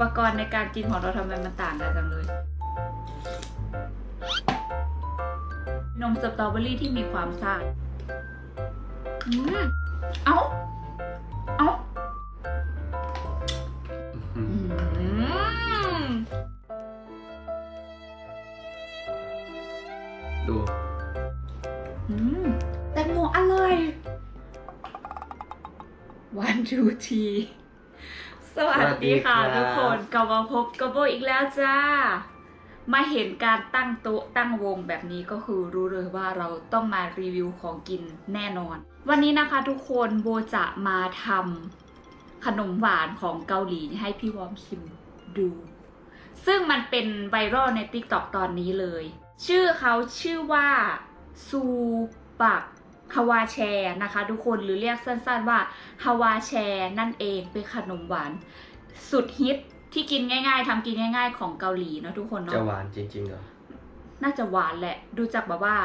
ปกรณ์ในการกินของเราทำไมมันต่างกันจังเลย นมสตรอเบอรี่ที่มีความซ่าอืมเอ้า เอ้าอืมอืมดูอืมแตงโมอร่อยวันทูที สวัสดีค่ะสวัสดีครับ ทุกคนกลับมาพบกับโบอีกแล้วจ้า มาเห็นการตั้งโต๊ะตั้งวงแบบนี้ก็คือรู้เลยว่าเราต้องมารีวิวของกินแน่นอน วันนี้นะคะทุกคนโบจะมาทำขนมหวานของเกาหลีให้พี่วอมชิมดู ซึ่งมันเป็นไวรัลใน t ิ k t o k ตอนนี้เลย ชื่อเขาชื่อว่าซูบัก ฮาวาแชร์นะคะทุกคนหรือเรียกสั้นๆว่าฮาวาแชร์นั่นเองเป็นขนมหวานสุดฮิตที่กินง่ายๆทำกินง่าย ๆ ของเกาหลีเนอะทุกคนจะเนาะหวานจริงๆเหรอน่าจะหวานแหละ ดูจากแบบว่า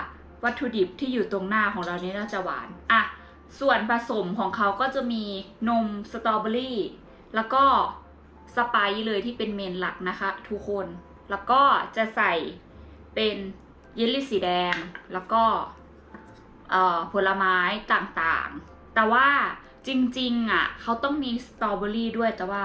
วัตถุดิบที่อยู่ตรงหน้าของเรานี่น่าจะหวานอะส่วนผสมของเขาก็จะมีนมสตรอเบอรี่แล้วก็สไปซ์เลยที่เป็นเมนหลักนะคะทุกคน แล้วก็จะใส่เป็นเยลลี่สีแดง แล้วก็เอ่อ ผลไม้ต่างๆ แต่ว่าจริงๆอะเขาต้องมีสตรอเบอรี่ด้วยแต่ว่า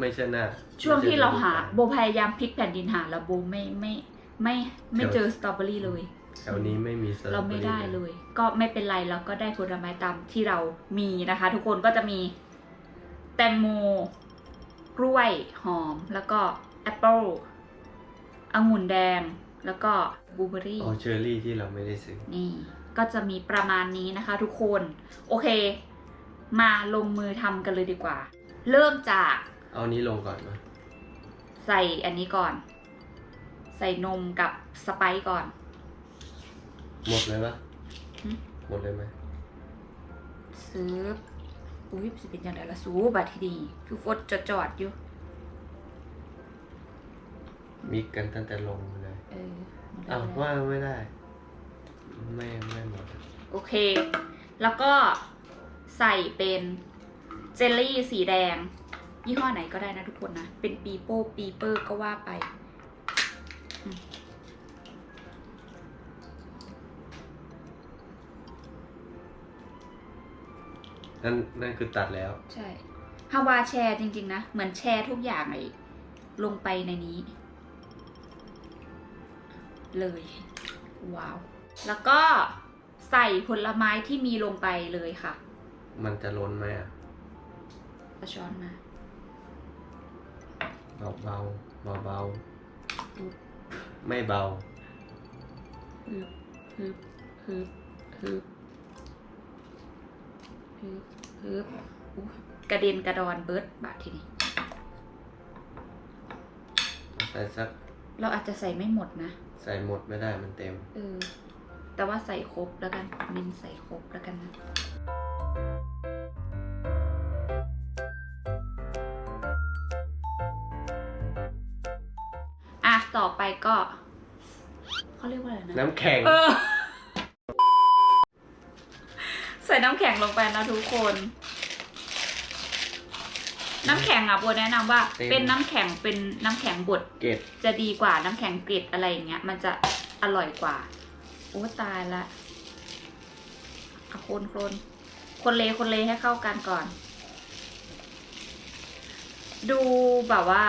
ไม่ใช่หน้าช่วงที่เราหาโบไม่ใช่พยายามพลิกแผ่นดินหาแล้วโบไม่ไม่ไม่ไม่เจอสตรอเบอรี่เลยแถวนี้ไม่มีสตอเราบอไม่รี่ได้เลย ก็ไม่เป็นไรเราก็ได้ผลไม้ตามที่เรามีนะคะ ทุกคนก็จะมี แตงโมกล้วยหอม แล้วก็แอปเปิลองุ่นแดง แล้วก็บลูเบอร์รี่อ๋อเชอร์รี่ที่เราไม่ได้ซื้อนี่ ก็จะมีประมาณนี้นะคะทุกคน โอเค มาลงมือทำกันเลยดีกว่า เริ่มจากเอานี้ลงก่อนมาใส่อันนี้ก่อน ใส่นมกับสไปซ์ก่อน หมดเลยปะหึ หมดเลยไหมซื้ออุ้ยสิเป็นยังไงละสูบัดทีดีคือฟดจอดจอดๆอยู่ มิกกันตั้งแต่ลงเลยเออหมดแล้อ้าววว่าไม่ได้ ไม่ไม่หมดโอเค แล้วก็ใส่เป็นเจลลี่สีแดง ยี่ห้อไหนก็ได้นะทุกคนนะ เป็นปีโป้ปีเปอร์ก็ว่าไป นั่นนั่นคือตัดแล้ว ใช่ฮาวาแชร์จริง ๆ นะ เหมือนแชร์ทุกอย่างไอ้ลงไปในนี้ เลย ว้าว แล้วก็ใส่ผลไม้ที่มีลงไปเลยค่ะมันจะล้นไหมอะเอาช้อนมาเบาเบาเบาเบาฮึบๆไม่เบา ฮึบฮึบฮึบฮึบฮึบฮึบอุ๊ยกระเด็นกระดอนเบิร์ดบาททีนี้ ใส่สักเราอาจจะใส่ไม่หมดนะ ใส่หมดไม่ได้มันเต็ม เออ แต่ว่าใส่ครบแล้วกันเน้นใส่ครบแล้วกันนะอะต่อไปก็เขาเรียกว่าอะไรนะน้ำแข็ง เออ ใส่น้ำแข็งลงไปนะทุกคน น้ำแข็งอะโบแนะนำว่าเต็ม เป็นน้ำแข็งเป็นน้ำแข็งบด เก็บจะดีกว่าน้ำแข็งเกล็ดอะไรอย่างเงี้ย มันจะอร่อยกว่า โอ้ตายละเอาคนคนคนเลคนเลให้เข้ากันก่อน ดูแบบว่า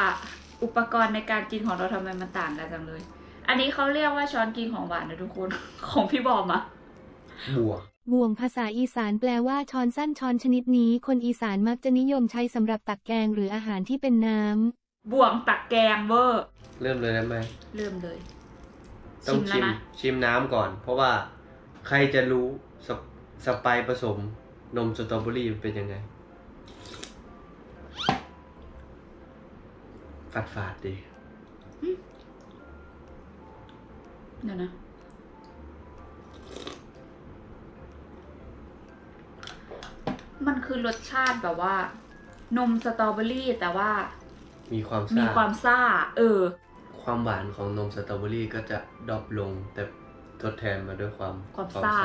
อุปกรณ์ในการกินของเราทำไมมันต่างกันจังเลย อันนี้เขาเรียกว่าช้อนกินของหวานนะทุกคน ของพี่บอมอะบวกบ่วงภาษาอีสานแปลว่าช้อนสั้นช้อนชนิดนี้ คนอีสานมักจะนิยมใช้สำหรับตักแกงหรืออาหารที่เป็นน้ำบ่วงตักแกงเวอร์ เริ่มเลยได้ไหมเริ่มเลย ต้อชิงมแล้วชิมนะชิมน้ำก่อน เพราะว่าใครจะรู้สปสไปซ์ผสมนมสตรอเบอรี่มันเป็นยังไงฝาดฝาดๆดีเดี๋ยวนะ มันคือรสชาติแบบว่า นมสตรอเบอรี่แต่ว่า มีความมีซ่าความซ่า เออ ความหวานของนมสตรอเบอรี่ก็จะดรอปลง แต่ทดแทนมาด้วยความความซา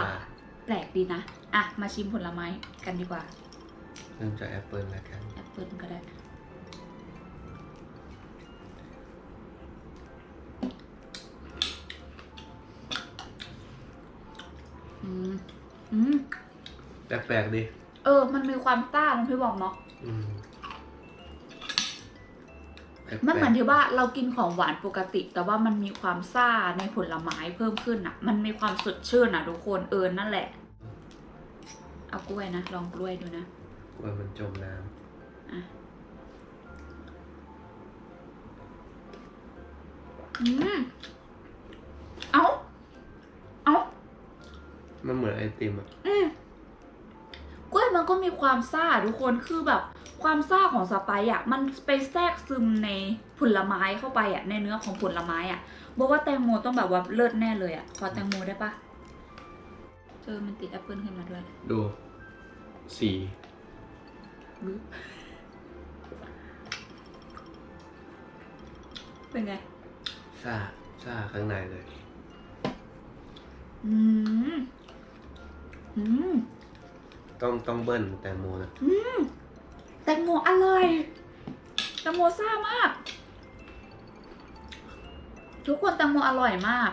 แปลกดีนะ อะ มาชิมผลไม้กันดีกว่า เริ่มจากแอปเปิลแล้วกัน แอปเปิลก็ได้ อืม อืม แปลกๆดี เออ มันมีความซ่าน้องพี่บอกเนาะ อืม มันเหมือนที่ว่าเรากินของหวานปกติ แต่ว่ามันมีความซ่าในผลไม้เพิ่มขึ้นอะ มันมีความสดชื่นอะทุกคนเออนั่นแหละ เอากล้วยนะ ลองกล้วยดูนะกลัวมันจมน้อะอืมเอาเอาำมันเหมือนไอติมอะอืมกล้วย มันก็มีความซ่าทุกคนคือแบบความซ่าของสไปซ์อะมันไปแทรกซึมในผลไม้เข้าไปอะในเนื้อของผลไม้อะบอกว่าแตงโมต้องแบบว่าเลิศแน่เลยอะขอแตงโมได้ปะเจอมันติดแอปเปิลขึ้นมาด้วยดูสีรู้เป็นไงซ่าซ่าข้างในเลย อืม อืม ต้องต้องเบิ้ลแตงโมนะแตงโมอร่อยแตงโมซ่ามาก ทุกคนแตงโมอร่อยมาก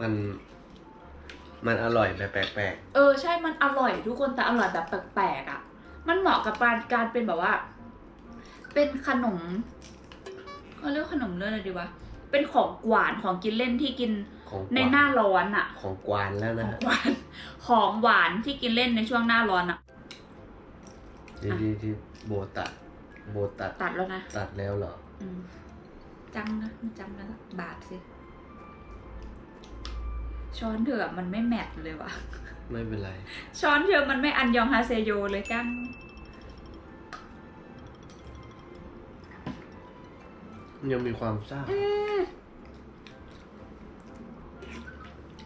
มันมันอร่อยแบบแปลกเออใช่มันอร่อยทุกคนแต่อร่อยแบบแปลกๆอะ มันเหมาะกับการการเป็นแบบว่า เป็นขนมเขาเรียกว่าขนมเรื่องอะไรดีวะ เป็นของหวานของกินเล่นที่กินๆของกวในหน้าร้อนอะของกวานแล้วขนะองหวานของหวานที่กินเล่นในช่วงหน้าร้อนอะที่ที่ที่โบตัดโบตัดตัดแล้วนะตัดแล้วเหรออืมจังนะมันจังนะบาทสิ ช้อนเถอะมันไม่แมทเลยวะไม่เป็นไร ช้อนเธอมันไม่อันยองฮาเซโยเลยจังยังมีความซ่า อื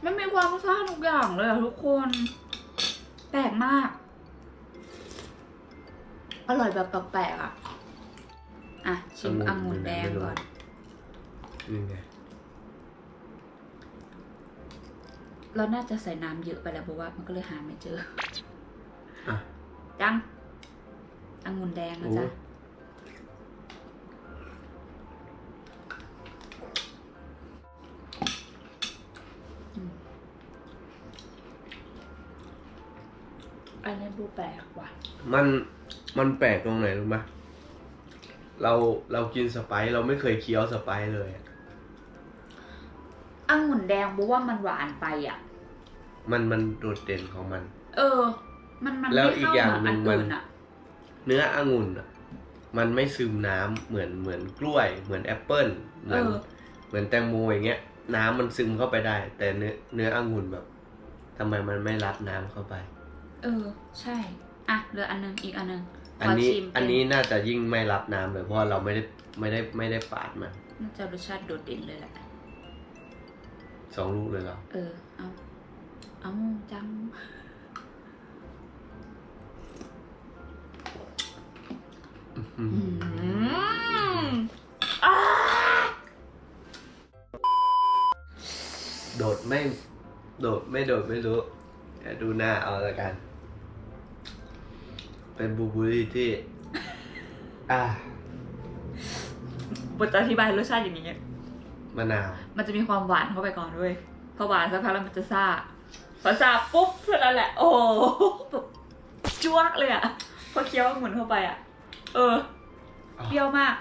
มมันมีความซ่าทุกอย่างเลยอะทุกคน แปลกมาก อร่อยแบบแปลกๆอะอะ ชิมอองุ่งุ่นนแดงไม่รู้ก่อน นี่ไงเราน่าจะใส่น้ำเยอะไปแล้วเพราะว่ามันก็เลยหาไม่เจออะ จังองุ่นแดงนะจ๊ะ โอ้อื มันมันแปลกตรงไหนรู้ไหมเราเรากินสไปซ์เราไม่เคยเคี้ยวสไปซ์เลยอะองุ่นแดงบอกว่ามันหวานไปอะ มันมันโดดเด่นของมัน เออ มันมันแล้วไม่อีกเข้าอย่างเหมือนหนึ่อังนมันอื่นอะ เนื้อองุ่นอะมันไม่ซึมน้ำเหมือนเหมือนกล้วย เหมือนแอปเปิลเหมือนเออ เหมือนแตงโมอย่างเงี้ย น้ำมันซึมเข้าไปได้ แต่เนื้อเนื้อองุ่นแบบทำไมมันไม่รับน้ำเข้าไป เออ ใช่ อะเหลืออันนึงอีกอันนึงอันนี้ขชิมเป็อันนี้น่าจะยิ่งไม่รับน้ำเลยเพราะว่าเราไม่ได้ไม่ได้ไม่ได้ปาดมันน่าจะรสชาติโดดเด่นเลยแหละ สองลูกเลยเหรอเออ เอาเอาจัง อือืมมอ่าโดดไม่ โดดไม่โดดไม่รู้เดี๋ยวดูหน้าเอาละกัน เป็นบูบูรี่ที่ อ่าบทจะอธิบายรสชาติอย่างนี้ มะนาว มันจะมีความหวานเข้าไปก่อนด้วยพอหวานสักพักแล้วมันจะซ่าพอซ่าปุ๊บเท่านั้นแหละ โอ้โหแบบจ้วกเลยอะพอเคี้ยวองุ่นเข้าไปอะเออเปรี้ยวมาก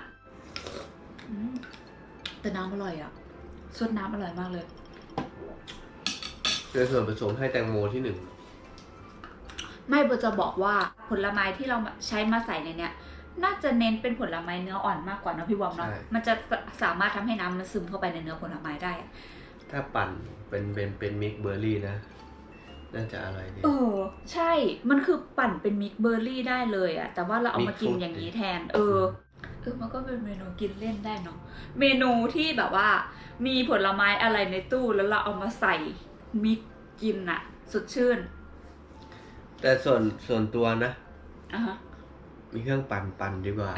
อืมแต่น้ำอร่อยอะซดน้ำอร่อยมากเลยในส่วนผสมให้แตงโมที่หนึ่ง ไม่โบจะบอกว่าผลไม้ที่เราใช้มาใส่ในเนี้ยน่าจะเน้นเป็นผลไม้เนื้ออ่อนมากกว่าเนอะพี่วอมเนาะมันจะสามารถทำให้น้ำมันซึมเข้าไปในเนื้อผลไม้ได้อะถ้าปั่นเป็นเป็นเป็นมิกเบอร์รี่นะ น่าจะอร่อยดี เออใช่มันคือปั่นเป็นมิกซ์เบอร์รี่ได้เลยอะแต่ว่าเราเอามากิน Mix fruit อย่างนี้แทน เออ เออมันก็เป็นเมนูกินเล่นได้เนาะเมนูที่แบบว่า มีผลไม้อะไรในตู้แล้วเราเอามาใส่มิกซ์กินอะสดชื่น แต่ส่วนส่วนตัวนะ อะฮะมีเครื่องปั่นปั่นดีกว่า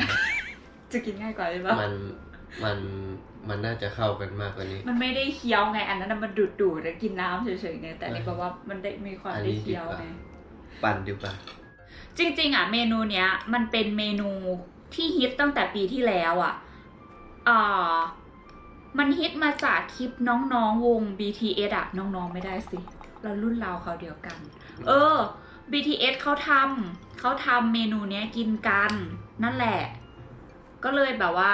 จะกินง่ายกว่าหรือเปล่ามันมันมันน่าจะเข้ากันมากกว่านี้ มันไม่ได้เคี้ยวไง อันนั้นนะมันดูดดูดๆแล้วกินน้ำเฉยๆไงแต่อันนี่เออแปลว่ามันได้มีความอันได้นี้ดีเคี้ยวกว่า ไง ปั่นดีกว่า จริงๆ อะ เมนูเนี้ย มันเป็นเมนูที่ฮิตตั้งแต่ปีที่แล้วอะอ่ามันฮิตมาจากคลิปน้องๆวง BTS อะน้องๆไม่ได้สิ เรารุ่นเราเขาเดียวกัน เออ BTS เขาทำเขาทำเมนูเนี้ยกินกันนั่นแหละ ก็เลยแบบว่า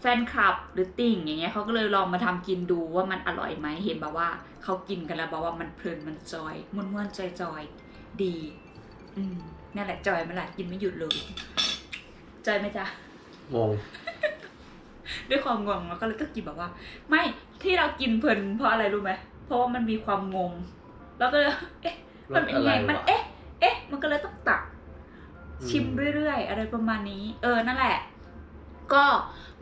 แฟนคลับหรือติ่งอย่างเงี้ยเขาก็เลยลองมาทำกินดูว่ามันอร่อยไหมเห็นแบบว่าเขากินกันแล้วบอกว่ามันเพลินมันจอยม่วนม่วนๆจอยจอยๆดี อืมนั่นแหละจอยไหมล่ะกินไม่หยุดเลยจอยไหมจ๊ะงงด้วยความงงแล้วก็เลยก็กินแบบว่า ไม่ที่เรากินเพลินเพราะอะไรรู้ไหมเพราะว่ามันมีความงง แล้วก็เลยเอ๊ะ มันเป็นยังไงรสอะไรวะมันเอ๊ะ เอ๊ะ มันก็เลยต้องตักอืมชิมเรื่อยๆ อะไรประมาณนี้ เออนั่นแหละ ก็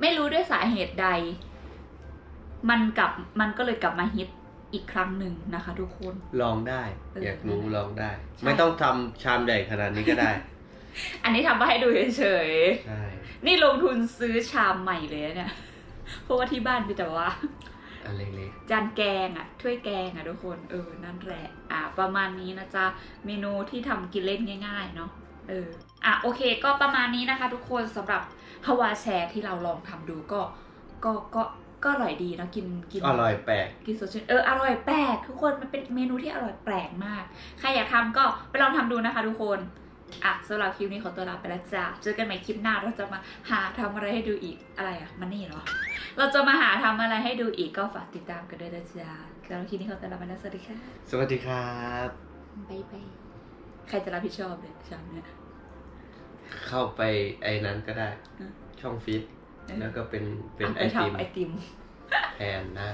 ไม่รู้ด้วยสาเหตุใด มันกลับมันก็เลยกลับมาฮิตอีกครั้งหนึ่งนะคะ ทุกคน ลองได้เออออยากรู้ลองได้ใช่ไม่ต้องทำชามใหญ่ขนาดนี้ก็ได้ อันนี้ทำมาให้ดูเฉยใช่ๆนี่ลงทุนซื้อชามใหม่เลยนะเนี่ยเพราะว่าที่บ้านมีแต่ว่า อันเล็กจานแกงอะถ้วยแกงอะทุกคนเออนั่นแหละอะประมาณนี้นะจ๊ะเมนูที่ทำกินเล่นง่าย ๆ เนาะเอออะโอเค ก็ประมาณนี้นะคะ ทุกคนสำหรับฮาวาแชร์ที่เราลองทำดูก็ก็ก็ก็อร่อยดีเนอะกินกินๆอร่อยแปลกกินสดชื่นเอออร่อยแปลกทุกคนมันเป็นเมนูที่อร่อยแปลกมาก ใครอยากทำก็ไปลองทำดูนะคะ ทุกคน อะสำหรับคลิปนี้ขอตัวลาไปแล้วจ้าเจอกันใหม่คลิปหน้าเราจะมาหาทำอะไรให้ดูอีกอะไรอะมันนี่เหรอ เราจะมาหาทำอะไรให้ดูอีกก็ฝากติดตามกันด้วยนะจ๊ะสำหรับคลิปนี้ขอตัวลาไปแล้วสวัสดีค่ะสวัสดีครับบ๊ายบายใครจะรับผิดชอบเนี่ยชามเนี่ยเข้าไปไอ้นั้นก็ได้อืมช่องฟิตเออแล้วก็เป็นเป็นอะไอไปติมทำไอติมแทนนะ